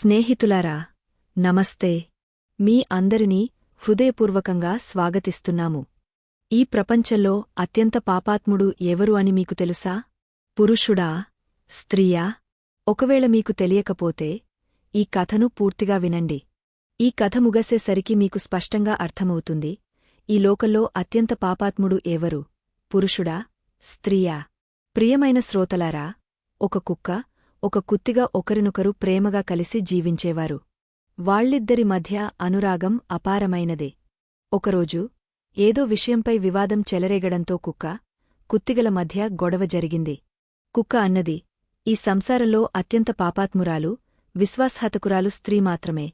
స్నేహితులారా నమస్తే. మీ అందరినీ హృదయపూర్వకంగా స్వాగతిస్తున్నాము. ఈ ప్రపంచంలో అత్యంత పాపాత్ముడు ఎవరు అని మీకు తెలుసా? పురుషుడా? స్త్రీయా? ఒకవేళ మీకు తెలియకపోతే ఈ కథను పూర్తిగా వినండి. ఈ కథ ముగసేసరికి మీకు స్పష్టంగా అర్థమవుతుంది ఈ లోకంలో అత్యంత పాపాత్ముడు ఎవరు? పురుషుడా? స్త్రీయా? ప్రియమైన శ్రోతలారా ఒక కుక్క ఒక కుత్తిగా ఒకరినొకరు ప్రేమగా కలిసి జీవించేవారు. వాళ్ళిద్దరి మధ్య అనురాగం అపారమైనదే. ఒకరోజు ఏదో విషయంపై వివాదం చెలరేగడంతో కుక్క కుత్తిగల మధ్య గొడవ జరిగింది. కుక్క అన్నది ఈ సంసారంలో అత్యంత పాపాత్మురాలు విశ్వాసహతకురాలు స్త్రీ మాత్రమే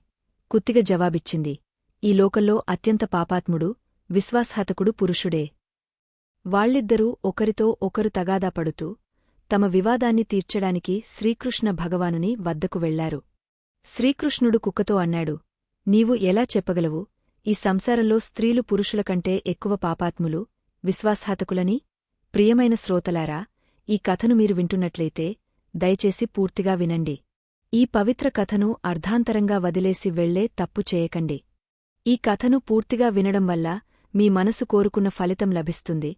కుత్తిగ జవాబిచ్చింది. ఈ లోకంలో అత్యంత పాపాత్ముడు విశ్వాసహతకుడు పురుషుడే. వాళ్ళిద్దరూ ఒకరితో ఒకరు తగాదా పడుతూ తమ వివాదాన్ని తీర్చడానికి శ్రీకృష్ణ భగవానుని వద్దకు వెళ్ళారు. శ్రీకృష్ణుడు కుక్కతో అన్నాడు నీవు ఎలా చెప్పగలవు? ఈ సంసారంలో స్త్రీలు పురుషుల కంటే ఎక్కువ పాపాత్ములు విశ్వాసఘాతకులని ప్రియమైన శ్రోతలారా ఈ కథను మీరు వింటున్నట్లయితే దయచేసి పూర్తిగా వినండి. ఈ పవిత్ర కథను అర్ధాంతరంగా వదిలేసి వెళ్ళే తప్పు చేయకండి. ఈ కథను పూర్తిగా వినడం వల్ల మీ మనసు కోరుకున్న ఫలితం లభిస్తుంది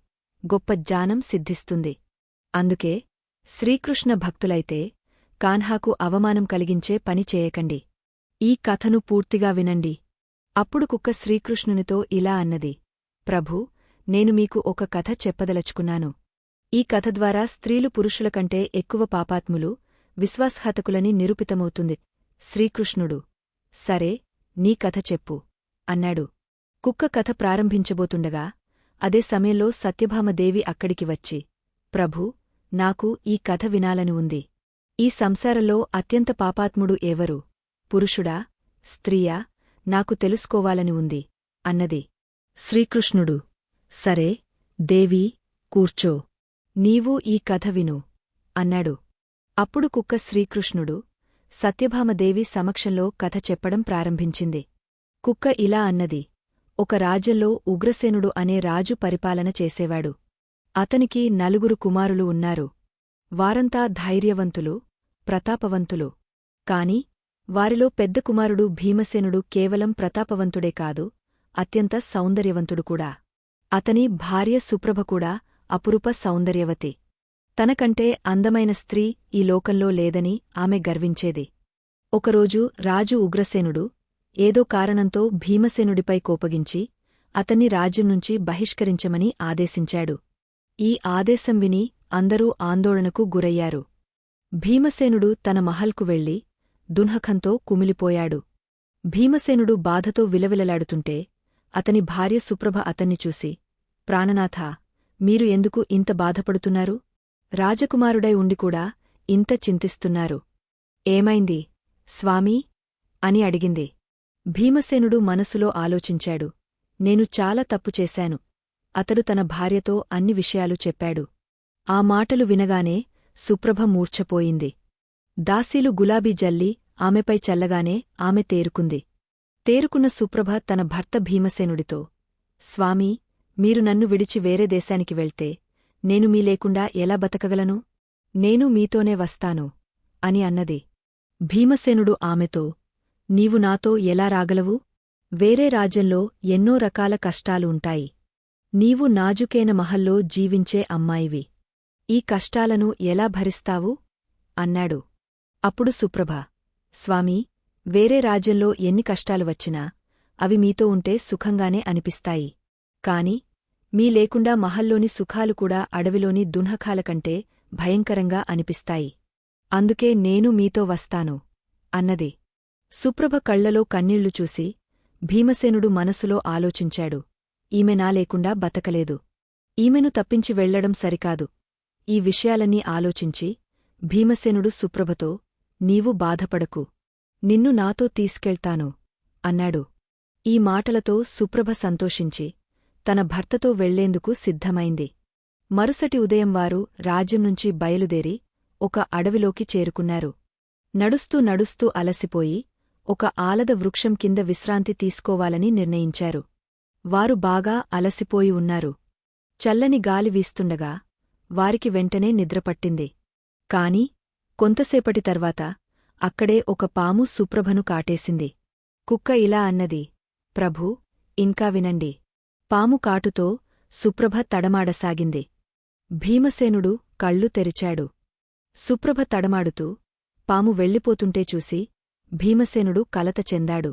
గొప్ప జ్ఞానం సిద్ధిస్తుంది. అందుకే శ్రీకృష్ణ భక్తులైతే కాన్హాకు అవమానం కలిగించే పని చేయకండి. ఈ కథను పూర్తిగా వినండి. అప్పుడు కుక్క శ్రీకృష్ణునితో ఇలా అన్నది ప్రభూ నేను మీకు ఒక కథ చెప్పదలచుకున్నాను. ఈ కథ ద్వారా స్త్రీలు పురుషుల కంటే ఎక్కువ పాపాత్ములు విశ్వాసఘాతకులని నిరూపితమవుతుంది. శ్రీకృష్ణుడు సరే నీ కథ చెప్పు అన్నాడు. కుక్క కథ ప్రారంభించబోతుండగా అదే సమయంలో సత్యభామదేవి అక్కడికి వచ్చి ప్రభూ నాకు ఈ కథ వినాలని ఉంది. ఈ సంసారంలో అత్యంత పాపాత్ముడు ఎవరు? పురుషుడా? స్త్రీయా? నాకు తెలుసుకోవాలని ఉంది. అన్నది. శ్రీకృష్ణుడు. సరే దేవీ కూర్చో. నీవు ఈ కథ విను. అన్నాడు. అప్పుడు కుక్క శ్రీకృష్ణుడు సత్యభామదేవి సమక్షంలో కథ చెప్పడం ప్రారంభించింది. కుక్క ఇలా అన్నది. ఒక రాజ్యంలో ఉగ్రసేనుడు అనే రాజు పరిపాలన చేసేవాడు. అతనికి నలుగురు కుమారులు ఉన్నారు. వారంతా ధైర్యవంతులు ప్రతాపవంతులు. కాని వారిలో పెద్ద కుమారుడు భీమసేనుడు కేవలం ప్రతాపవంతుడే కాదు అత్యంత సౌందర్యవంతుడు కూడా. అతని భార్య సుప్రభ కూడా అపురూప సౌందర్యవతి. తనకంటే అందమైన స్త్రీ ఈ లోకంలో లేదని ఆమె గర్వించేది. ఒకరోజు రాజు ఉగ్రసేనుడు ఏదో కారణంతో భీమసేనుడిపై కోపగించి అతన్ని రాజ్యం నుంచి బహిష్కరించమని ఆదేశించాడు. ఈ ఆదేశం విని అందరూ ఆందోళనకు గురయ్యారు. భీమసేనుడు తన మహల్కు వెళ్ళి దున్హఖంతో కుమిలిపోయాడు. భీమసేనుడు బాధతో విలవిలలాడుతుంటే అతని భార్య సుప్రభ అతన్ని చూసి ప్రాణనాథ మీరు ఎందుకు ఇంత బాధపడుతున్నారు? రాజకుమారుడై ఉండికూడా ఇంత చింతిస్తున్నారు. ఏమైంది? స్వామీ అని అడిగింది. భీమసేనుడు మనసులో ఆలోచించాడు. నేను చాలా తప్పు చేశాను. అతడు తన భార్యతో అన్ని విషయాలు చెప్పాడు. ఆ మాటలు వినగానే సుప్రభ మూర్ఛపోయింది. దాసీలు గులాబీ జల్లి ఆమెపై చల్లగానే ఆమె తేరుకుంది. తేరుకున్న సుప్రభ తన భర్త భీమసేనుడితో స్వామీ మీరు నన్ను విడిచి వేరే దేశానికి వెళ్తే నేను మీ లేకుండా ఎలా బతకగలను? నేను మీతోనే వస్తాను అని అన్నది. భీమసేనుడు ఆమెతో నీవు నాతో ఎలా రాగలవు? వేరే రాజ్యంలో ఎన్నో రకాల కష్టాలు ఉంటాయి. నీవు నాజుకేన మహల్లో జీవించే అమ్మాయివి. ఈ కష్టాలను ఎలా భరిస్తావు? అన్నాడు. అప్పుడు సుప్రభ స్వామీ వేరే రాజ్యంలో ఎన్ని కష్టాలు వచ్చినా అవి మీతో ఉంటే సుఖంగానే అనిపిస్తాయి. కాని మీ లేకుండా మహల్లోని సుఖాలు కూడా అడవిలోని దున్హఖాల కంటే భయంకరంగా అనిపిస్తాయి. అందుకే నేను మీతో వస్తాను అన్నది. సుప్రభ కళ్ళలో కన్నీళ్ళు చూసి భీమసేనుడు మనసులో ఆలోచించాడు. ఈమె నా లేకుండా బతకలేదు. ఈమెను తప్పించి వెళ్ళడం సరికాదు. ఈ విషయాలన్నీ ఆలోచించి భీమసేనుడు సుప్రభతో నీవు బాధపడకు. నిన్ను నాతో తీసుకెళ్తాను అన్నాడు. ఈ మాటలతో సుప్రభ సంతోషించి తన భర్తతో వెళ్ళేందుకు సిద్ధమైంది. మరుసటి ఉదయం వారు రాజ్యం నుంచి బయలుదేరి ఒక అడవిలోకి చేరుకున్నారు. నడుస్తూ నడుస్తూ అలసిపోయి ఒక ఆలద వృక్షం కింద విశ్రాంతి తీసుకోవాలని నిర్ణయించారు. వారు బాగా అలసిపోయి ఉన్నారు. చల్లని గాలి వీస్తుండగా వారికి వెంటనే నిద్రపట్టింది కాని కొంతసేపటి తర్వాత అక్కడే ఒక పాము సుప్రభను కాటేసింది. కుక్క ఇలా అన్నది ప్రభూ ఇంకా వినండి. పాము కాటుతో సుప్రభ తడమాడసాగింది. భీమసేనుడు కళ్ళు తెరిచాడు. సుప్రభ తడమాడుతూ పాము వెళ్ళిపోతుంటే చూసి భీమసేనుడు కలత చెందాడు.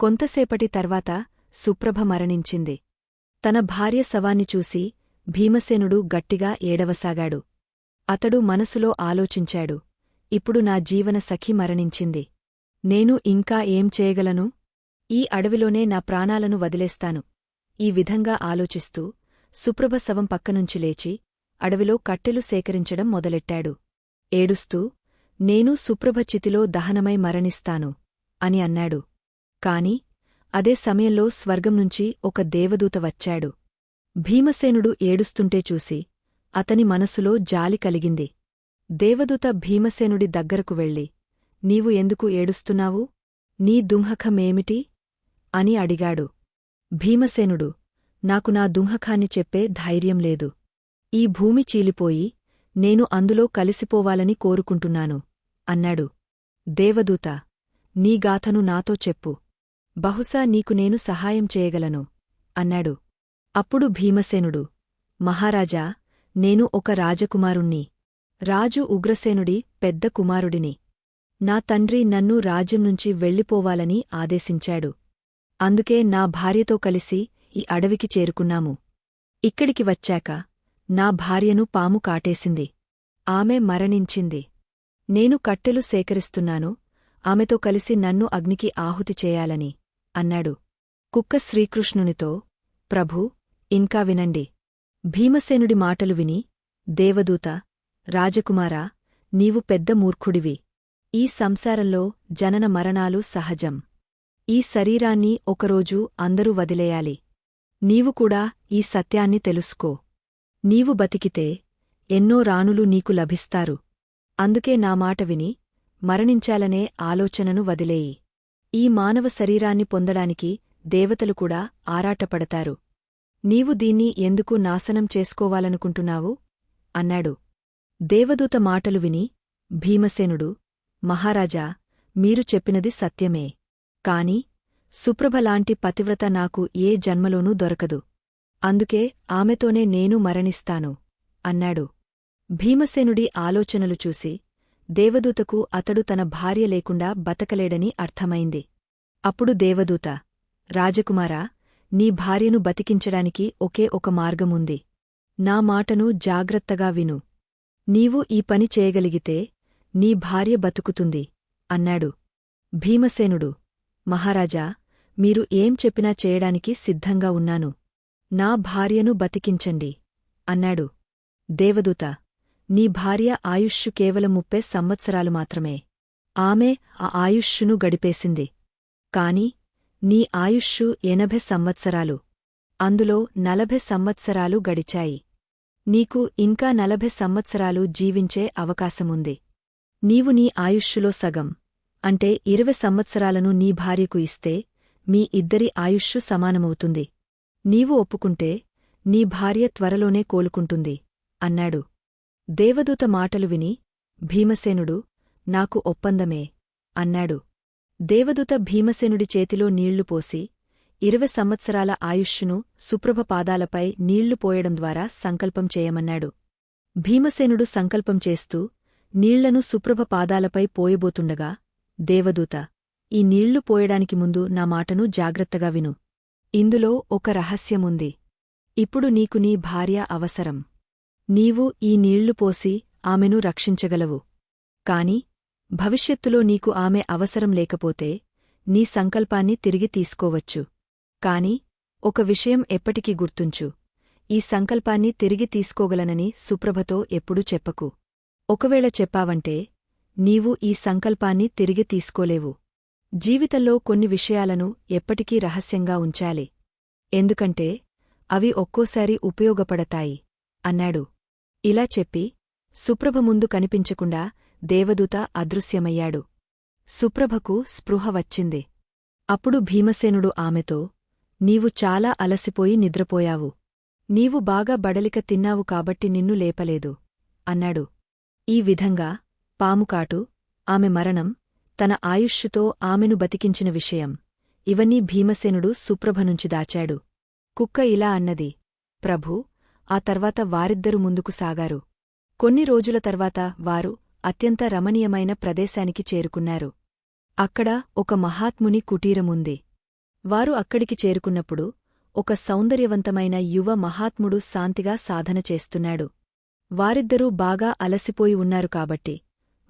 కొంతసేపటి తర్వాత సుప్రభ మరణించింది. తన భార్య శవాన్ని చూసి భీమసేనుడు గట్టిగా ఏడవసాగాడు. అతడు మనసులో ఆలోచించాడు. ఇప్పుడు నా జీవన సఖి మరణించింది. నేను ఇంకా ఏం చేయగలను? ఈ అడవిలోనే నా ప్రాణాలను వదిలేస్తాను. ఈ విధంగా ఆలోచిస్తూ సుప్రభ శవం పక్కనుంచి లేచి అడవిలో కట్టెలు సేకరించడం మొదలెట్టాడు. ఏడుస్తూ నేను సుప్రభ చితిలో దహనమై మరణిస్తాను అని అన్నాడు. కాని అదే సమయంలో స్వర్గం నుంచి ఒక దేవదూత వచ్చాడు. భీమసేనుడు ఏడుస్తుంటే చూసి అతని మనసులో జాలి కలిగింది. దేవదూత భీమసేనుడి దగ్గరకు వెళ్ళి నీవు ఎందుకు ఏడుస్తున్నావు? నీ దుంహకమేమిటి అని అడిగాడు. భీమసేనుడు నాకు నా దుంహకాన్ని చెప్పే ధైర్యం లేదు. ఈ భూమి చీలిపోయి నేను అందులో కలిసిపోవాలని కోరుకుంటున్నాను అన్నాడు. దేవదూత నీ గాథను నాతో చెప్పు. బహుశా నీకు నేను సహాయం చేయగలను. అన్నాడు. అప్పుడు భీమసేనుడు మహారాజా నేను ఒక రాజకుమారుణ్ణి. రాజు ఉగ్రసేనుడి పెద్ద కుమారుడిని. నా తండ్రి నన్ను రాజ్యం నుంచి వెళ్ళిపోవాలని ఆదేశించాడు. అందుకే నా భార్యతో కలిసి ఈ అడవికి చేరుకున్నాము. ఇక్కడికి వచ్చాక నా భార్యను పాము కాటేసింది. ఆమె మరణించింది. నేను కట్టెలు సేకరిస్తున్నాను. ఆమెతో కలిసి నన్ను అగ్నికి ఆహుతి చేయాలని. అన్నాడు. కుక్క శ్రీకృష్ణునితో ప్రభూ ఇంకా వినండి. భీమసేనుడి మాటలు విని దేవదూత రాజకుమారా నీవు పెద్ద మూర్ఖుడివి. ఈ సంసారంలో జనన మరణాలు సహజం. ఈ శరీరాన్ని ఒకరోజు అందరూ వదిలేయాలి. నీవు కూడా ఈ సత్యాన్ని తెలుసుకో. నీవు బతికితే ఎన్నో రాణులు నీకు లభిస్తారు. అందుకే నా మాట విని మరణించాలనే ఆలోచనను వదిలేయి. ఈ మానవ శరీరాన్ని పొందడానికి దేవతలు కూడా ఆరాటపడతారు. నీవు దీన్ని ఎందుకు నాశనం చేసుకోవాలనుకుంటున్నావు? అన్నాడు. దేవదూత మాటలు విని భీమసేనుడు మహారాజా మీరు చెప్పినది సత్యమే. కాని సుప్రభలాంటి పతివ్రత నాకు ఏ జన్మలోనూ దొరకదు. అందుకే ఆమెతోనే నేను మరణిస్తాను అన్నాడు. భీమసేనుడి ఆలోచనలు చూసి దేవదూతకు అతడు తన భార్య లేకుండా బతకలేడని అర్థమైంది. అప్పుడు దేవదూత రాజకుమారా నీ భార్యను బతికించడానికి ఒకే ఒక మార్గముంది. నా మాటను జాగ్రత్తగా విను. నీవు ఈ పని చేయగలిగితే నీ భార్య బతుకుతుంది అన్నాడు. భీమసేనుడు మహారాజా మీరు ఏం చెప్పినా చేయడానికి సిద్ధంగా ఉన్నాను. నా భార్యను బతికించండి అన్నాడు. దేవదూత నీ భార్య ఆయుష్షు కేవలం ముప్పై సంవత్సరాలు మాత్రమే. ఆమె ఆ ఆయుష్షును గడిపేసింది. కాని నీ ఆయుష్షు ఎనభై సంవత్సరాలు. అందులో నలభై సంవత్సరాలు గడిచాయి. నీకు ఇంకా నలభై సంవత్సరాలు జీవించే అవకాశముంది. నీవు నీ ఆయుష్షులో సగం. అంటే ఇరవై సంవత్సరాలను నీ భార్యకు ఇస్తే మీ ఇద్దరి ఆయుష్షు సమానమవుతుంది. నీవు ఒప్పుకుంటే నీ భార్య త్వరలోనే కోలుకుంటుంది అన్నాడు. దేవదూత మాటలు విని భీమసేనుడు నాకు ఒప్పందమే అన్నాడు. దేవదూత భీమసేనుడి చేతిలో నీళ్ళు పోసి ఇరవై సంవత్సరాల ఆయుష్షును సుప్రభ పాదాలపై నీళ్ళు పోయడం ద్వారా సంకల్పం చేయమన్నాడు. భీమసేనుడు సంకల్పం చేస్తూ నీళ్ళను సుప్రభ పాదాలపై పోయబోతుండగా దేవదూత ఈ నీళ్ళు పోయడానికి ముందు నా మాటను జాగ్రత్తగా విను. ఇందులో ఒక రహస్యముంది. ఇప్పుడు నీకు నీ భార్య అవసరం. నీవు ఈ నీళ్ళు పోసి ఆమెను రక్షించగలవు. కాని భవిష్యత్తులో నీకు ఆమె అవసరం లేకపోతే నీ సంకల్పాన్ని తిరిగి తీసుకోవచ్చు. కాని ఒక విషయం ఎప్పటికీ గుర్తుంచు. ఈ సంకల్పాన్ని తిరిగి తీసుకోగలనని సుప్రభతో ఎప్పుడూ చెప్పకు. ఒకవేళ చెప్పావంటే నీవు ఈ సంకల్పాన్ని తిరిగి తీసుకోలేవు. జీవితంలో కొన్ని విషయాలను ఎప్పటికీ రహస్యంగా ఉంచాలి. ఎందుకంటే అవి ఒక్కోసారి ఉపయోగపడతాయి అన్నాడు. ఇలా చెప్పి సుప్రభ ముందు కనిపించకుండా దేవదూత అదృశ్యమయ్యాడు. సుప్రభకు స్పృహ వచ్చింది. అప్పుడు భీమసేనుడు ఆమెతో నీవు చాలా అలసిపోయి నిద్రపోయావు. నీవు బాగా బడలిక తిన్నావు కాబట్టి నిన్ను లేపలేదు అన్నాడు. ఈ విధంగా పాముకాటు ఆమె మరణం తన ఆయుష్షుతో ఆమెను బతికించిన విషయం ఇవన్నీ భీమసేనుడు సుప్రభ నుంచి దాచాడు. కుక్క ఇలా అన్నది ప్రభూ ఆ తర్వాత వారిద్దరు ముందుకు సాగారు. కొన్ని రోజుల తర్వాత వారు అత్యంత రమణీయమైన ప్రదేశానికి చేరుకున్నారు. అక్కడ ఒక మహాత్ముని కుటీరముంది. వారు అక్కడికి చేరుకున్నప్పుడు ఒక సౌందర్యవంతమైన యువ మహాత్ముడు శాంతిగా సాధన చేస్తున్నాడు. వారిద్దరూ బాగా అలసిపోయి ఉన్నారు కాబట్టి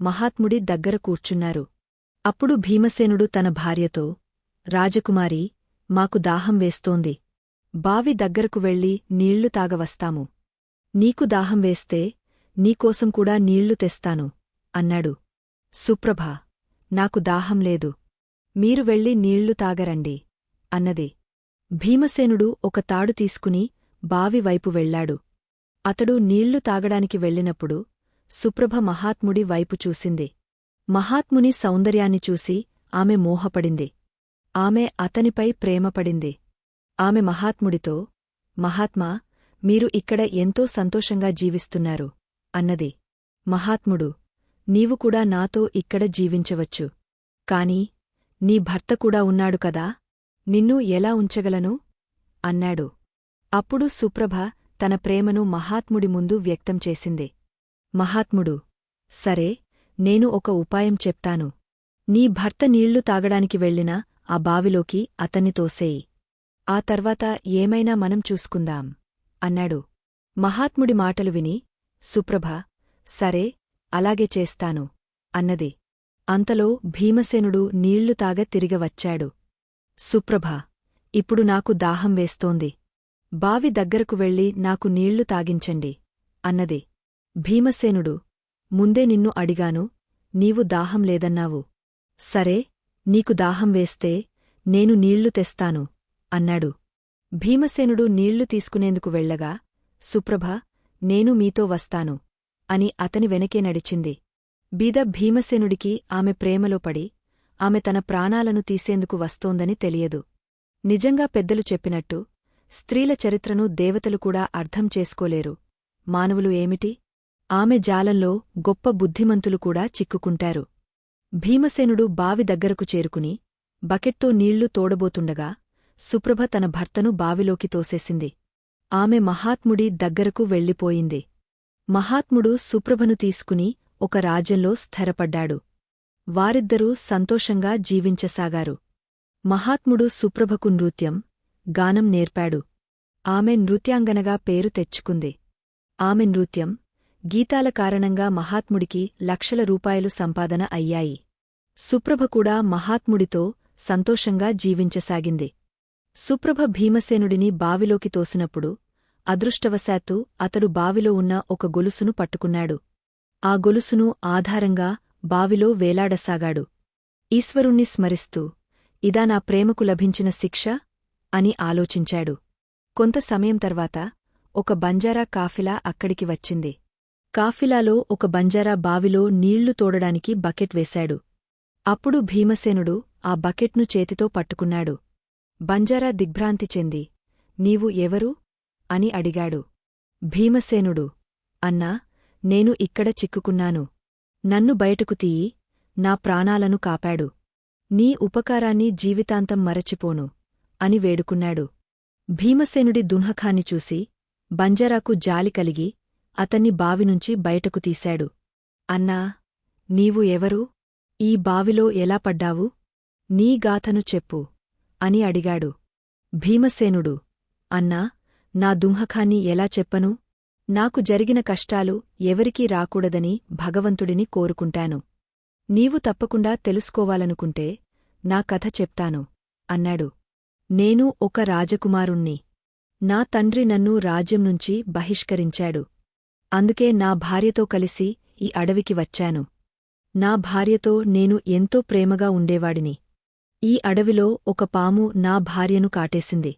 మహాత్ముడి దగ్గర కూర్చున్నారు. అప్పుడు భీమసేనుడు తన భార్యతో రాజకుమారి మాకు దాహం వేస్తోంది. బావి దగ్గరకు వెళ్ళి నీళ్ళు తాగవస్తాము. నీకు దాహం వేస్తే నీకోసం కూడా నీళ్ళు తెస్తాను అన్నాడు. సుప్రభ నాకు దాహం లేదు. మీరు వెళ్ళి నీళ్ళు తాగరండి అన్నది. భీమసేనుడు ఒక తాడు తీసుకుని బావి వైపు వెళ్ళాడు అతడు నీళ్ళు తాగడానికి వెళ్ళినప్పుడు సుప్రభ మహాత్ముడి వైపు చూసింది. మహాత్ముని సౌందర్యాన్ని చూసి ఆమె మోహపడింది. ఆమె అతనిపై ప్రేమపడింది. ఆమె మహాత్ముడితో మహాత్మా మీరు ఇక్కడ ఎంతో సంతోషంగా జీవిస్తున్నారు అన్నది. మహాత్ముడు నీవు కూడా నాతో ఇక్కడ జీవించవచ్చు. కాని నీ భర్త కూడా ఉన్నాడు కదా? నిన్ను ఎలా ఉంచగలను అన్నాడు. అప్పుడు సుప్రభ తన ప్రేమను మహాత్ముడి ముందు వ్యక్తం చేసింది. మహాత్ముడు సరే నేను ఒక ఉపాయం చెప్తాను. నీ భర్త నీళ్ళు తాగడానికి వెళ్ళినా ఆ బావిలోకి అతన్ని తోసేయి. ఆ తర్వాత ఏమైనా మనం చూసుకుందాం. అన్నాడు. మహాత్ముడి మాటలు విని సుప్రభ సరే అలాగే చేస్తాను అన్నది. అంతలో భీమసేనుడు నీళ్ళు తాగ తిరిగవచ్చాడు సుప్రభ ఇప్పుడు నాకు దాహం వేస్తోంది. బావి దగ్గరకు వెళ్ళి నాకు నీళ్ళు తాగించండి అన్నది. భీమసేనుడు ముందే నిన్ను అడిగాను నీవు దాహం లేదన్నావు. సరే నీకు దాహం వేస్తే నేను నీళ్ళు తెస్తాను అన్నాడు. భీమసేనుడు నీళ్ళు తీసుకునేందుకు వెళ్ళగా సుప్రభ నేను మీతో వస్తాను అని అతని వెనకే నడిచింది. బీద భీమసేనుడికి ఆమె ప్రేమలో పడి ఆమె తన ప్రాణాలను తీసేందుకు వస్తోందని తెలియదు. నిజంగా పెద్దలు చెప్పినట్టు స్త్రీల చరిత్రను దేవతలు కూడా అర్థం చేసుకోలేరు. మానవులు ఏమిటి? ఆమె జాలంలో గొప్ప బుద్ధిమంతులు కూడా చిక్కుకుంటారు. భీమసేనుడు బావి దగ్గరకు చేరుకుని బకెట్తో నీళ్ళు తోడబోతుండగా సుప్రభ తన భర్తను బావిలోకి తోసేసింది. ఆమె మహాత్ముడి దగ్గరకు వెళ్ళిపోయింది. మహాత్ముడు సుప్రభను తీసుకుని ఒక రాజ్యంలో స్థిరపడ్డాడు. వారిద్దరూ సంతోషంగా జీవించసాగారు. మహాత్ముడు సుప్రభకు నృత్యం గానం నేర్పాడు. ఆమె నృత్యాంగనగా పేరు తెచ్చుకుంది. ఆమె నృత్యం గీతాల కారణంగా మహాత్ముడికి లక్షల రూపాయలు సంపాదన అయ్యాయి. సుప్రభ కూడా మహాత్ముడితో సంతోషంగా జీవించసాగింది. సుప్రభ భీమసేనుడిని బావిలోకి తోసినప్పుడు అదృష్టవశాత్తు అతడు బావిలో ఉన్న ఒక గొలుసును పట్టుకున్నాడు. ఆ గొలుసును ఆధారంగా బావిలో వేలాడసాగాడు. ఈశ్వరుణ్ణి స్మరిస్తూ ఇదా నా ప్రేమకు లభించిన శిక్ష అని ఆలోచించాడు. కొంత సమయం తర్వాత ఒక బంజారా కాఫిలా అక్కడికి వచ్చింది. కాఫిలాలో ఒక బంజారా బావిలో నీళ్ళు తోడడానికి బకెట్ వేశాడు. అప్పుడు భీమసేనుడు ఆ బకెట్ను చేతితో పట్టుకున్నాడు. బంజారా దిగ్భ్రాంతి చెంది నీవు ఎవరు అని అడిగాడు. భీమసేనుడు. అన్నా నేను ఇక్కడ చిక్కుకున్నాను. నన్ను బయటకు తీయి నా ప్రాణాలను కాపాడు. నీ ఉపకారాన్ని జీవితాంతం మరచిపోను అని వేడుకున్నాడు. భీమసేనుడి దున్హఖాన్ని చూసి బంజరాకు జాలి కలిగి అతన్ని బావినుంచి బయటకు తీశాడు. అన్నా నీవు ఎవరు? ఈ బావిలో ఎలా పడ్డావు? నీ గాథను చెప్పు. అని అడిగాడు. భీమసేనుడు అన్నా నా దుంహఖాన్ని ఎలా చెప్పను? నాకు జరిగిన కష్టాలు ఎవరికీ రాకూడదని భగవంతుడిని కోరుకుంటాను. నీవు తప్పకుండా తెలుసుకోవాలనుకుంటే నా కథ చెప్తాను అన్నాడు. నేను ఒక రాజకుమారుణ్ణి. నా తండ్రి నన్ను రాజ్యం నుంచి బహిష్కరించాడు. అందుకే నా భార్యతో కలిసి ఈ అడవికి వచ్చాను. నా భార్యతో నేను ఎంతో ప్రేమగా ఉండేవాడిని. ఈ అడవిలో ఒక పాము నా భార్యను కాటేసింది.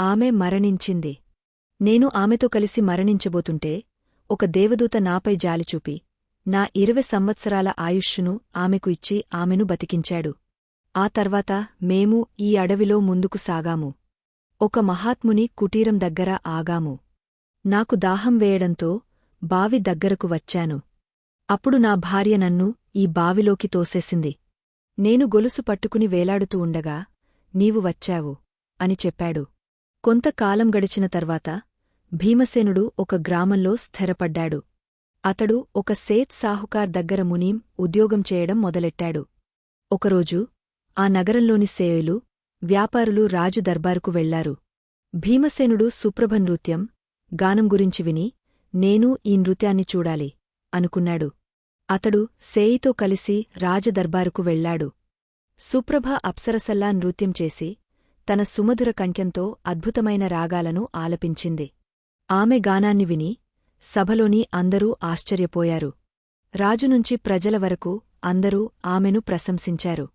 ఆమె మరణించింది. నేను ఆమెతో కలిసి మరణించబోతుంటే ఒక దేవదూత నాపై జాలిచూపి నా ఇరవై సంవత్సరాల ఆయుష్షును ఆమెకు ఇచ్చి ఆమెను బతికించాడు. ఆ తర్వాత మేము ఈ అడవిలో ముందుకు సాగాము. ఒక మహాత్ముని కుటీరం దగ్గర ఆగాము. నాకు దాహం వేయడంతో బావి దగ్గరకు వచ్చాను. అప్పుడు నా భార్య నన్ను ఈ బావిలోకి తోసేసింది. నేను గొలుసు పట్టుకుని వేలాడుతూ ఉండగా నీవు వచ్చావు అని చెప్పాడు. కొంతకాలం గడిచిన తర్వాత భీమసేనుడు ఒక గ్రామంలో స్థిరపడ్డాడు. అతడు ఒక సేత్ సాహుకార్ దగ్గర మునీం ఉద్యోగం చేయడం మొదలెట్టాడు. ఒకరోజు ఆ నగరంలోని సేయులు వ్యాపారులు రాజు దర్బారుకు వెళ్ళారు. భీమసేనుడు సుప్రభ నృత్యం గానం గురించి విని నేనూ ఈ నృత్యాన్ని చూడాలి అనుకున్నాడు. అతడు సేయితో కలిసి రాజదర్బారుకు వెళ్ళాడు సుప్రభ అప్సరసల్లా నృత్యం చేసి తన సుమధుర కంక్యంతో అద్భుతమైన రాగాలను ఆలపించింది. ఆమె గానాన్ని విని సభలోని అందరూ ఆశ్చర్యపోయారు. రాజునుంచి ప్రజల వరకు అందరూ ఆమెను ప్రశంసించారు.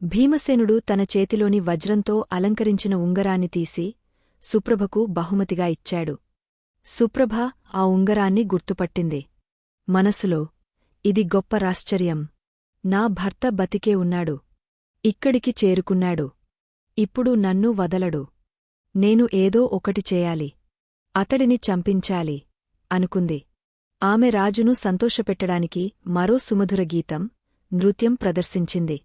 భీమసేనుడు తన చేతిలోని వజ్రంతో అలంకరించిన ఉంగరాన్ని తీసి సుప్రభకు బహుమతిగా ఇచ్చాడు. సుప్రభ ఆ ఉంగరాన్ని గుర్తుపట్టింది. మనసులో ఇది గొప్ప రాశ్చర్యం. నా భర్త బతికే ఉన్నాడు. ఇక్కడికి చేరుకున్నాడు. ఇప్పుడు నన్ను వదలడు. నేను ఏదో ఒకటి చేయాలి. అతడిని చంపించాలి. అనుకుంది. ఆమె రాజును సంతోషపెట్టడానికి మరో సుమధుర గీతం నృత్యం ప్రదర్శించింది.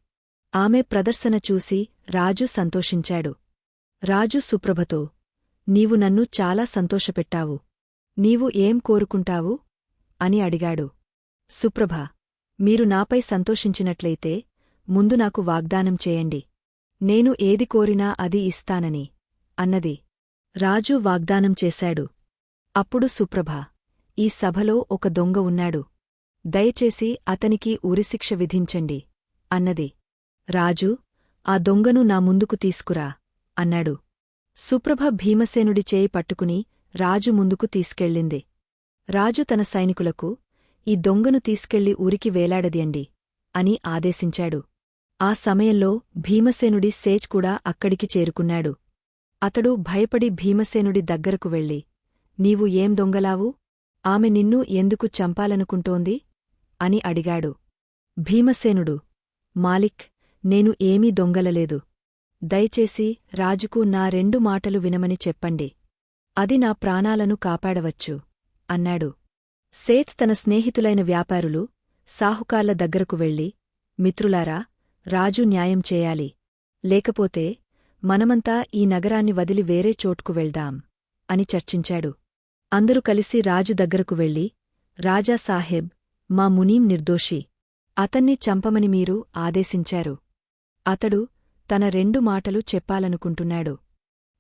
ఆమె ప్రదర్శన చూసి రాజు సంతోషించాడు. రాజు సుప్రభతో నీవు నన్ను చాలా సంతోషపెట్టావు. నీవు ఏం కోరుకుంటావు? అని అడిగాడు. సుప్రభ మీరు నాపై సంతోషించినట్లయితే ముందు నాకు వాగ్దానం చేయండి. నేను ఏది కోరినా అది ఇస్తానని అన్నది. రాజు వాగ్దానం చేశాడు. అప్పుడు సుప్రభ ఈ సభలో ఒక దొంగ ఉన్నాడు. దయచేసి అతనికి ఉరిశిక్ష విధించండి అన్నది. రాజు ఆ దొంగను నా ముందుకు తీసుకురా అన్నాడు. సుప్రభ భీమసేనుడి చేయి పట్టుకుని రాజు ముందుకు తీసుకెళ్ళింది. రాజు తన సైనికులకు ఈ దొంగను తీసుకెళ్ళి ఊరికి వేలాడదియండి అని ఆదేశించాడు. ఆ సమయంలో భీమసేనుడి సేజ్ కూడా అక్కడికి చేరుకున్నాడు. అతడు భయపడి భీమసేనుడి దగ్గరకు వెళ్ళి నీవు ఏం దొంగలావు? ఆమె నిన్ను ఎందుకు చంపాలనుకుంటోంది? అని అడిగాడు. భీమసేనుడు మాలిక్ నేను ఏమీ దొంగలలేదు. దయచేసి రాజుకు నా రెండు మాటలు వినమని చెప్పండి. అది నా ప్రాణాలను కాపాడవచ్చు అన్నాడు. సేత్ తన స్నేహితులైన వ్యాపారులు సాహుకార్ల దగ్గరకు వెళ్ళి మిత్రులారా రాజు న్యాయం చేయాలి. లేకపోతే మనమంతా ఈ నగరాన్ని వదిలి వేరే చోటుకు వెళ్దాం అని చర్చించాడు. అందరూ కలిసి రాజు దగ్గరకు వెళ్ళి రాజా సాహెబ్ మా మునీం నిర్దోషి. అతన్ని చంపమని మీరు ఆదేశించారు. అతడు తన రెండు మాటలు చెప్పాలనుకుంటున్నాడు.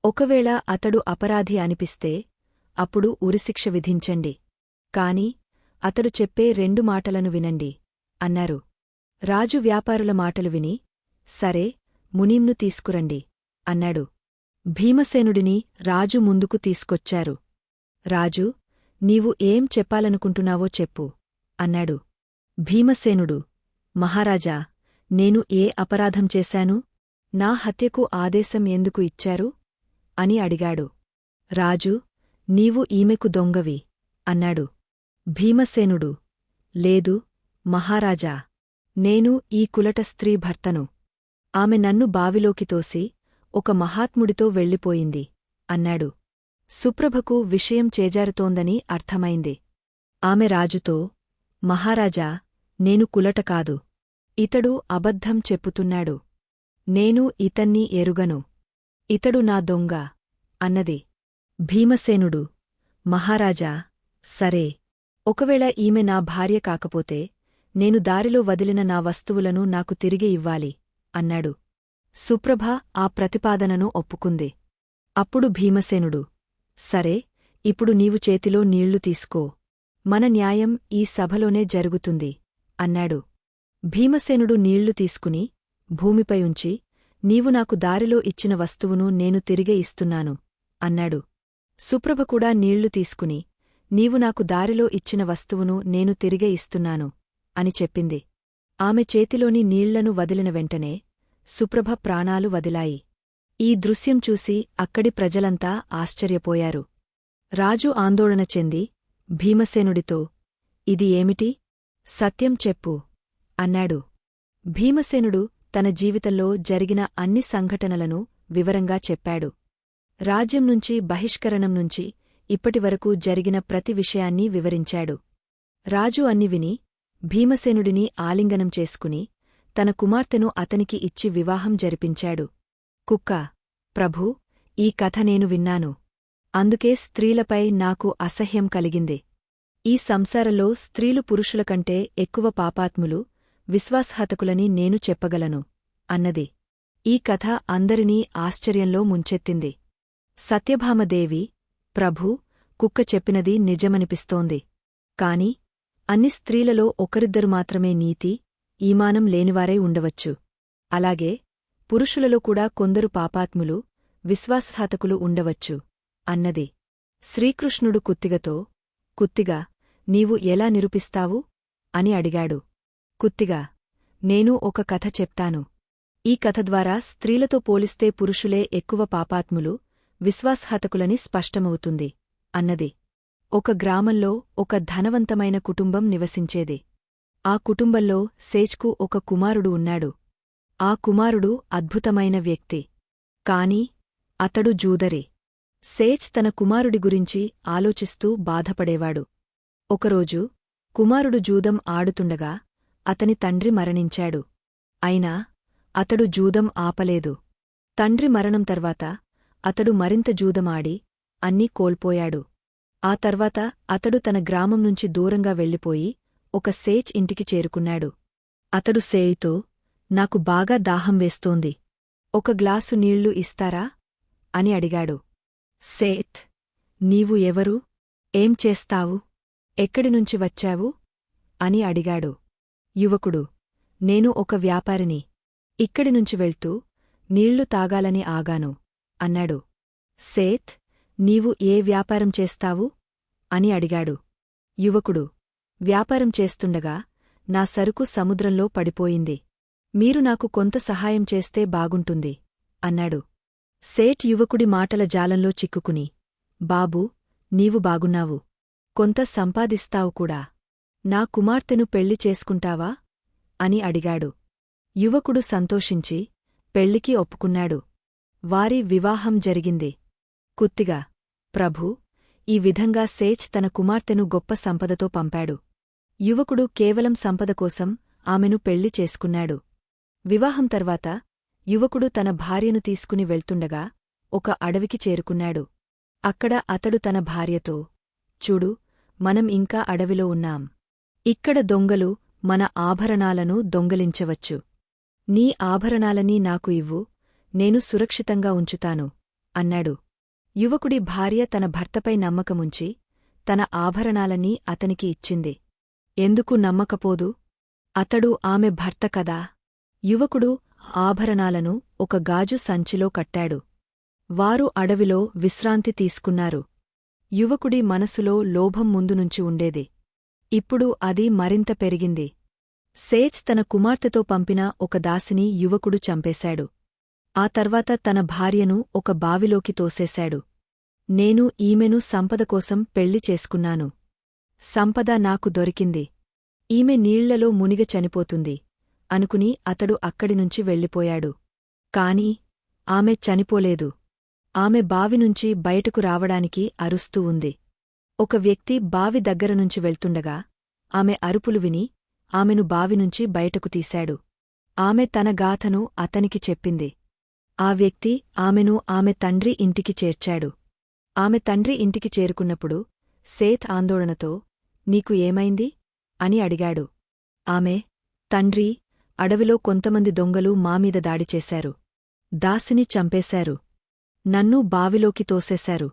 ఒకవేళ అతడు అపరాధి అనిపిస్తే అప్పుడు ఉరిశిక్ష విధించండి. కాని అతడు చెప్పే రెండు మాటలను వినండి అన్నారు. రాజు వ్యాపారుల మాటలు విని సరే మునీంను తీసుకురండి అన్నాడు. భీమసేనుడిని రాజు ముందుకు తీసుకొచ్చారు. రాజు నీవు ఏం చెప్పాలనుకుంటున్నావో చెప్పు అన్నాడు. భీమసేనుడు మహారాజా నేను ఏ అపరాధం చేశాను? నా హత్యకు ఆదేశం ఎందుకు ఇచ్చారు? అని అడిగాడు. రాజు నీవు ఈమెకు దొంగవి అన్నాడు. భీమసేనుడు. లేదు మహారాజా నేను ఈ కులట స్త్రీ భర్తను. ఆమె నన్ను బావిలోకి తోసి ఒక మహాత్ముడితో వెళ్ళిపోయింది అన్నాడు. సుప్రభకు విషయం చేజారుతోందని అర్థమైంది. ఆమె రాజుతో మహారాజా నేను కులట కాదు ఇతడు అబద్ధం చెప్పుతున్నాడు. నేను ఇతన్ని ఎరుగను ఇతడు నా దొంగ అన్నది. భీమసేనుడు మహారాజా సరే. ఒకవేళ ఈమె నా భార్య కాకపోతే నేను దారిలో వదిలిన నా వస్తువులను నాకు తిరిగి ఇవ్వాలి అన్నాడు. సుప్రభ ఆ ప్రతిపాదనను ఒప్పుకుంది. అప్పుడు భీమసేనుడు సరే ఇప్పుడు నీవు చేతిలో నీళ్ళు తీసుకో. మన న్యాయం ఈ సభలోనే జరుగుతుంది అన్నాడు. భీమసేనుడు నీళ్ళు తీసుకుని భూమిపై ఉంచి నీవు నాకు దారిలో ఇచ్చిన వస్తువును నేను తిరిగే ఇస్తున్నాను అన్నాడు. సుప్రభ కూడా నీళ్ళు తీసుకుని నీవు నాకు దారిలో ఇచ్చిన వస్తువును నేను తిరిగే ఇస్తున్నాను అని చెప్పింది. ఆమె చేతిలోని నీళ్ళను వదిలిన వెంటనే సుప్రభ ప్రాణాలు వదిలాయి. ఈ దృశ్యం చూసి అక్కడి ప్రజలంతా ఆశ్చర్యపోయారు. రాజు ఆందోళన చెంది భీమసేనుడితో ఇది ఏమిటి? సత్యం చెప్పు అన్నాడు. భీమసేనుడు తన జీవితంలో జరిగిన అన్ని సంఘటనలను వివరంగా చెప్పాడు. రాజ్యం నుంచి బహిష్కరణం నుంచి ఇప్పటివరకు జరిగిన ప్రతి విషయాన్నీ వివరించాడు. రాజు అన్ని విని భీమసేనుడిని ఆలింగనం చేసుకుని తన కుమార్తెను అతనికి ఇచ్చి వివాహం జరిపించాడు. కుక్క ప్రభూ ఈ కథ నేను విన్నాను. అందుకే స్త్రీలపై నాకు అసహ్యం కలిగింది. ఈ సంసారంలో స్త్రీలు పురుషుల కంటే ఎక్కువ పాపాత్ములు విశ్వాసహతకులని నేను చెప్పగలను అన్నది. ఈ కథ అందరినీ ఆశ్చర్యంలో ముంచెత్తింది. సత్యభామదేవి ప్రభూ కుక్క చెప్పినది నిజమనిపిస్తోంది. కాని అన్ని స్త్రీలలో ఒకరిద్దరు మాత్రమే నీతి ఈమానం లేనివారై ఉండవచ్చు. అలాగే పురుషులలో కూడా కొందరు పాపాత్ములు విశ్వాసఘాతకులు ఉండవచ్చు అన్నది. శ్రీకృష్ణుడు కుత్తిగతో కుత్తిగా నీవు ఎలా నిరూపిస్తావు? అని అడిగాడు. కుత్తిగా నేను ఒక కథ చెప్తాను. ఈ కథ ద్వారా స్త్రీలతో పోలిస్తే పురుషులే ఎక్కువ పాపాత్ములు విశ్వాసఘాతకులని స్పష్టమవుతుంది. అన్నది. ఒక గ్రామంలో ఒక ధనవంతమైన కుటుంబం నివసించేది. ఆ కుటుంబంలో సేజ్కు ఒక కుమారుడు ఉన్నాడు. ఆ కుమారుడు అద్భుతమైన వ్యక్తి. కాని అతడు జూదరి. సేజ్ తన కుమారుడి గురించి ఆలోచిస్తూ బాధపడేవాడు. ఒకరోజు కుమారుడు జూదం ఆడుతుండగా అతని తండ్రి మరణించాడు. అయినా అతడు జూదం ఆపలేదు. తండ్రి మరణం తర్వాత అతడు మరింత జూదమాడి అన్నీ కోల్పోయాడు. ఆ తర్వాత అతడు తన గ్రామం నుంచి దూరంగా వెళ్ళిపోయి ఒక సేచ్ ఇంటికి చేరుకున్నాడు. అతడు సేయితో నాకు బాగా దాహం వేస్తోంది. ఒక గ్లాసు నీళ్ళు ఇస్తారా అని అడిగాడు. సేత్ నీవు ఎవరు? ఏం చేస్తావు? ఎక్కడినుంచి వచ్చావు అని అడిగాడు. యువకుడు నేను ఒక వ్యాపారిని. ఇక్కడినుంచి వెళ్తూ నీళ్ళు తాగాలని ఆగాను. అన్నాడు. సేత్ నీవు ఏ వ్యాపారం చేస్తావు? అని అడిగాడు. యువకుడు వ్యాపారం చేస్తుండగా నా సరుకు సముద్రంలో పడిపోయింది. మీరు నాకు కొంత సహాయం చేస్తే బాగుంటుంది అన్నాడు. సేట్ యువకుడి మాటల జాలంలో చిక్కుకుని బాబూ నీవు బాగున్నావు. కొంత సంపాదిస్తావు కూడా. నా కుమార్తెను పెళ్ళి చేసుకుంటావా? అని అడిగాడు. యువకుడు సంతోషించి పెళ్ళికి ఒప్పుకున్నాడు. వారి వివాహం జరిగింది. కుత్తిగా ప్రభూ ఈ విధంగా సేచ్ తన కుమార్తెను గొప్ప సంపదతో పంపాడు. యువకుడు కేవలం సంపద కోసం ఆమెను పెళ్ళి చేసుకున్నాడు. వివాహం తర్వాత యువకుడు తన భార్యను తీసుకుని వెళ్తుండగా ఒక అడవికి చేరుకున్నాడు. అక్కడ అతడు తన భార్యతో చూడు మనం ఇంకా అడవిలో ఉన్నాం. ఇక్కడ దొంగలు మన ఆభరణాలను దొంగలించవచ్చు. నీ ఆభరణాలనీ నాకు ఇవ్వు నేను సురక్షితంగా ఉంచుతాను అన్నాడు. యువకుడి భార్య తన భర్తపై నమ్మకముంచి తన ఆభరణాలన్నీ అతనికి ఇచ్చింది. ఎందుకు నమ్మకపోదు? అతడు ఆమె భర్త కదా. యువకుడు ఆభరణాలను ఒక గాజు సంచిలో కట్టాడు. వారు అడవిలో విశ్రాంతి తీసుకున్నారు. యువకుడి మనసులో లోభం ముందునుంచి ఉండేది. ఇప్పుడు అది మరింత పెరిగింది. సేజ్ తన కుమార్తెతో పంపిన ఒక దాసిని యువకుడు చంపేశాడు. ఆ తర్వాత తన భార్యను ఒక బావిలోకి తోసేశాడు. నేను ఈమెను సంపద కోసం పెళ్ళి చేసుకున్నాను. సంపద నాకు దొరికింది. ఈమె నీళ్ళలో మునిగ చనిపోతుంది అనుకుని అతడు అక్కడినుంచి వెళ్ళిపోయాడు. కాని ఆమె చనిపోలేదు. ఆమె బావినుంచి బయటకు రావడానికి అరుస్తూ ఉంది. ఒక వ్యక్తి బావి దగ్గరనుంచి వెళ్తుండగా ఆమె అరుపులు విని ఆమెను బావినుంచి బయటకు తీశాడు. ఆమె తన గాథను అతనికి చెప్పింది. ఆ వ్యక్తి ఆమెను ఆమె తండ్రి ఇంటికి చేర్చాడు. ఆమె తండ్రి ఇంటికి చేరుకున్నప్పుడు సేత్ ఆందోళనతో నీకు ఏమైంది? అని అడిగాడు. ఆమె తండ్రి అడవిలో కొంతమంది దొంగలు మామీద దాడి చేశారు. దాసిని చంపేశారు. నన్నూ బావిలోకి తోసేశారు.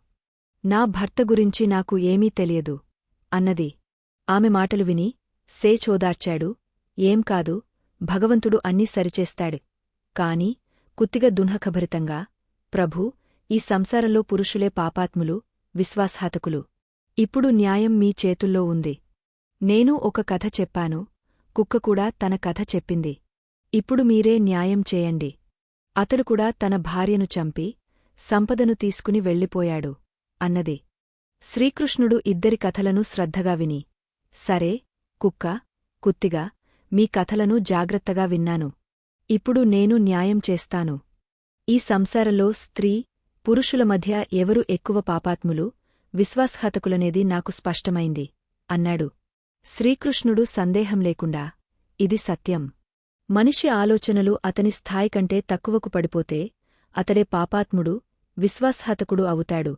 నా భర్త గురించి నాకు ఏమీ తెలియదు అన్నది. ఆమె మాటలు విని సే చోదార్చాడు ఏం కాదు భగవంతుడు అన్నీ సరిచేస్తాడు. కాని కుత్తిగా దున్హఖభరితంగా ప్రభూ ఈ సంసారంలో పురుషులే పాపాత్ములు విశ్వాసఘాతకులు ఇప్పుడు న్యాయం మీ చేతుల్లో ఉంది. నేను ఒక కథ చెప్పాను కుక్క కూడా తన కథ చెప్పింది. ఇప్పుడు మీరే న్యాయం చేయండి. అతడు కూడా తన భార్యను చంపి సంపదను తీసుకుని వెళ్ళిపోయాడు అన్నది. శ్రీకృష్ణుడు ఇద్దరి కథలను శ్రద్ధగా విని సరే కుక్క కుత్తిగా మీ కథలను జాగ్రత్తగా విన్నాను. ఇప్పుడు నేను న్యాయం చేస్తాను. ఈ సంసారంలో స్త్రీ పురుషుల మధ్య ఎవరు ఎక్కువ పాపాత్ములు విశ్వాసఘాతకులనేది నాకు స్పష్టమైంది అన్నాడు. శ్రీకృష్ణుడు సందేహం లేకుండా ఇది సత్యం. మనిషి ఆలోచనలు అతని స్థాయి కంటే తక్కువకు పడిపోతే అతడే పాపాత్ముడు విశ్వాసఘాతకుడు అవుతాడు.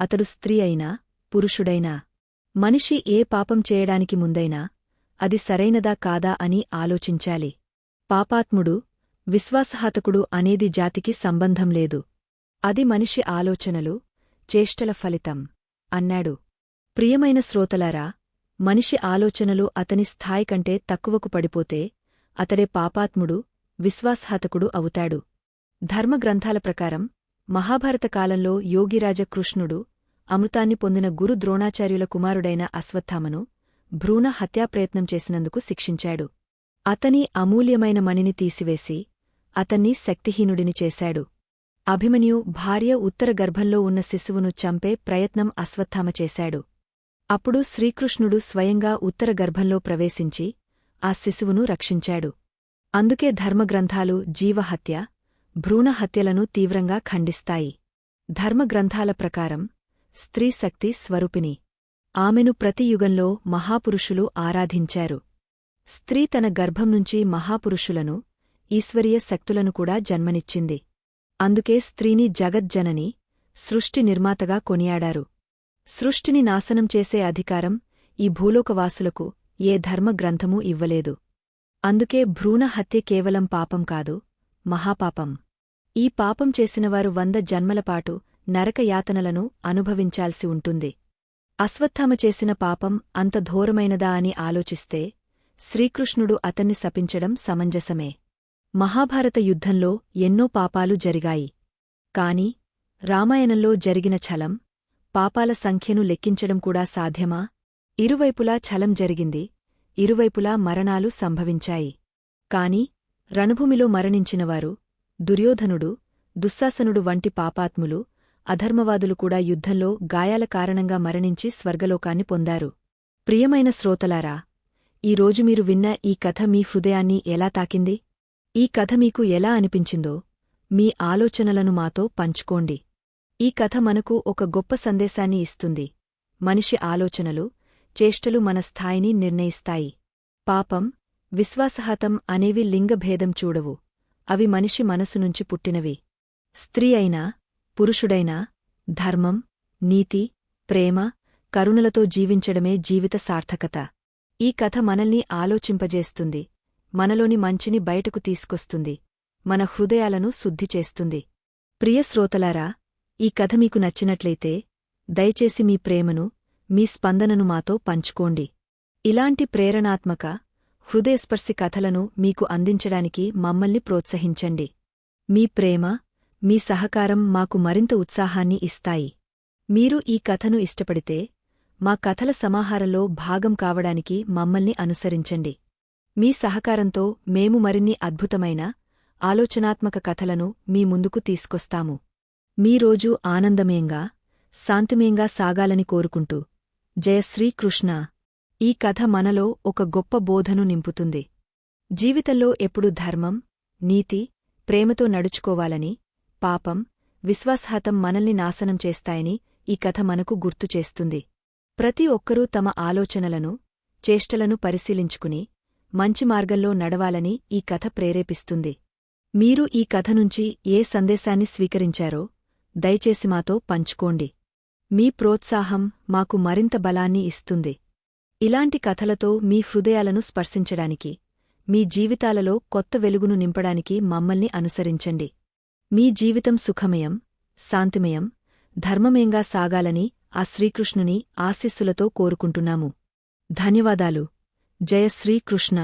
అతడు స్త్రీ అయినా పురుషుడైనా. మనిషి ఏ పాపం చేయడానికి ముందైనా అది సరైనదా కాదా అని ఆలోచించాలి. పాపాత్ముడు విశ్వాసహాతకుడు అనేది జాతికి సంబంధం లేదు. అది మనిషి ఆలోచనలు చేష్టల ఫలితం. అన్నాడు. ప్రియమైన శ్రోతలారా మనిషి ఆలోచనలు అతని స్థాయి కంటే తక్కువకు పడిపోతే అతడే పాపాత్ముడు విశ్వాసహాతకుడు అవుతాడు. ధర్మగ్రంథాల ప్రకారం మహాభారత కాలంలో యోగిరాజ కృష్ణుడు అమృతాన్ని పొందిన గురు ద్రోణాచార్యుల కుమారుడైన అశ్వత్థామను భ్రూణ హత్యాప్రయత్నం చేసినందుకు శిక్షించాడు. అతని అమూల్యమైన మణిని తీసివేసి అతన్ని శక్తిహీనుడిని చేశాడు. అభిమన్యు భార్య ఉత్తర గర్భంలో ఉన్న శిశువును చంపే ప్రయత్నం అశ్వత్థామ చేశాడు. అప్పుడు శ్రీకృష్ణుడు స్వయంగా ఉత్తర గర్భంలో ప్రవేశించి ఆ శిశువును రక్షించాడు. అందుకే ధర్మగ్రంథాలు జీవహత్య భ్రూణహత్యలను తీవ్రంగా ఖండిస్తాయి. ధర్మగ్రంథాల ప్రకారం స్త్రీశక్తి స్వరూపిణి. ఆమెను ప్రతి యుగంలో మహాపురుషులు ఆరాధించారు. స్త్రీ తన గర్భం నుంచి మహాపురుషులను ఈశ్వరీయ శక్తులను కూడా జన్మనిచ్చింది. అందుకే స్త్రీని జగజ్జనని సృష్టి నిర్మాతగా కొనియాడారు. సృష్టిని నాశనం చేసే అధికారం ఈ భూలోకవాసులకు ఏ ధర్మగ్రంథమూ ఇవ్వలేదు. అందుకే భ్రూణ హత్య కేవలం పాపం కాదు మహాపాపం. ఈ పాపం చేసినవారు వంద జన్మలపాటు నరకయాతనలను అనుభవించాల్సి ఉంటుంది. అశ్వత్థామ చేసిన పాపం అంత ఘోరమైనదా అని ఆలోచిస్తే శ్రీకృష్ణుడు అతన్ని శపించడం సమంజసమే. మహాభారత యుద్ధంలో ఎన్నో పాపాలు జరిగాయి. కాని రామాయణంలో జరిగిన ఛలం పాపాల సంఖ్యను లెక్కించడం కూడా సాధ్యమా? ఇరువైపులా ఛలం జరిగింది ఇరువైపులా మరణాలు సంభవించాయి. కాని రణభూమిలో మరణించినవారు దుర్యోధనుడు దుశ్శాసనుడు వంటి పాపాత్ములు అధర్మవాదులు కూడా యుద్ధంలో గాయాల కారణంగా మరణించి స్వర్గలోకాన్ని పొందారు. ప్రియమైన శ్రోతలారా ఈరోజు మీరు విన్న ఈ కథ మీ హృదయాన్ని ఎలా తాకింది? ఈ కథ మీకు ఎలా అనిపించిందో మీ ఆలోచనలను మాతో పంచుకోండి. ఈ కథ మనకు ఒక గొప్ప సందేశాన్ని ఇస్తుంది. మనిషి ఆలోచనలు చేష్టలు మన స్థాయిని నిర్ణయిస్తాయి. పాపం విశ్వాసహతం అనేవి లింగభేదం చూడవు. అవి మనిషి మనసునుంచి పుట్టినవి. స్త్రీ అయినా పురుషుడైనా ధర్మం నీతి ప్రేమ కరుణలతో జీవించడమే జీవిత సార్థకత. ఈ కథ మనల్ని ఆలోచింపజేస్తుంది. మనలోని మంచిని బయటకు తీసుకొస్తుంది. మన హృదయాలను శుద్ధి చేస్తుంది. ప్రియశ్రోతలారా ఈ కథ మీకు నచ్చినట్లయితే దయచేసి మీ ప్రేమను మీ స్పందనను మాతో పంచుకోండి. ఇలాంటి ప్రేరణాత్మక హృదయస్పర్శి కథలను మీకు అందించడానికి మమ్మల్ని ప్రోత్సహించండి. మీ ప్రేమ మీ సహకారం మాకు మరింత ఉత్సాహాన్ని ఇస్తాయి. మీరు ఈ కథను ఇష్టపడితే మా కథల సమాహారంలో భాగం కావడానికి మమ్మల్ని అనుసరించండి. మీ సహకారంతో మేము మరిన్ని అద్భుతమైన ఆలోచనాత్మక కథలను మీ ముందుకు తీసుకొస్తాము. మీ రోజు ఆనందమేంగా శాంతిమేంగా సాగాలని కోరుకుంటూ జయశ్రీ కృష్ణ ఈ కథ మనలో ఒక గొప్ప బోధను నింపుతుంది. జీవితంలో ఎప్పుడు ధర్మం నీతి ప్రేమతో నడుచుకోవాలని పాపం విశ్వాసహతం మనల్ని నాశనం చేస్తాయని ఈ కథ మనకు గుర్తుచేస్తుంది ప్రతి ఒక్కరూ తమ ఆలోచనలను చేష్టలను పరిశీలించుకుని మంచి మార్గంలో నడవాలని ఈ కథ ప్రేరేపిస్తుంది. మీరు ఈ కథ నుంచి ఏ సందేశాన్ని స్వీకరించారో దయచేసి మాతో పంచుకోండి. మీ ప్రోత్సాహం మాకు మరింత బలాన్ని ఇస్తుంది. ఇలాంటి కథలతో మీ హృదయాలను స్పర్శించడానికి మీ జీవితాలలో కొత్త వెలుగును నింపడానికి మమ్మల్ని అనుసరించండి. మీ జీవితం సుఖమయం శాంతిమయం ధర్మమయంగా సాగాలని ఆ శ్రీకృష్ణుని ఆశీస్సులతో కోరుకుంటున్నాము. ధన్యవాదాలు. జయ శ్రీకృష్ణ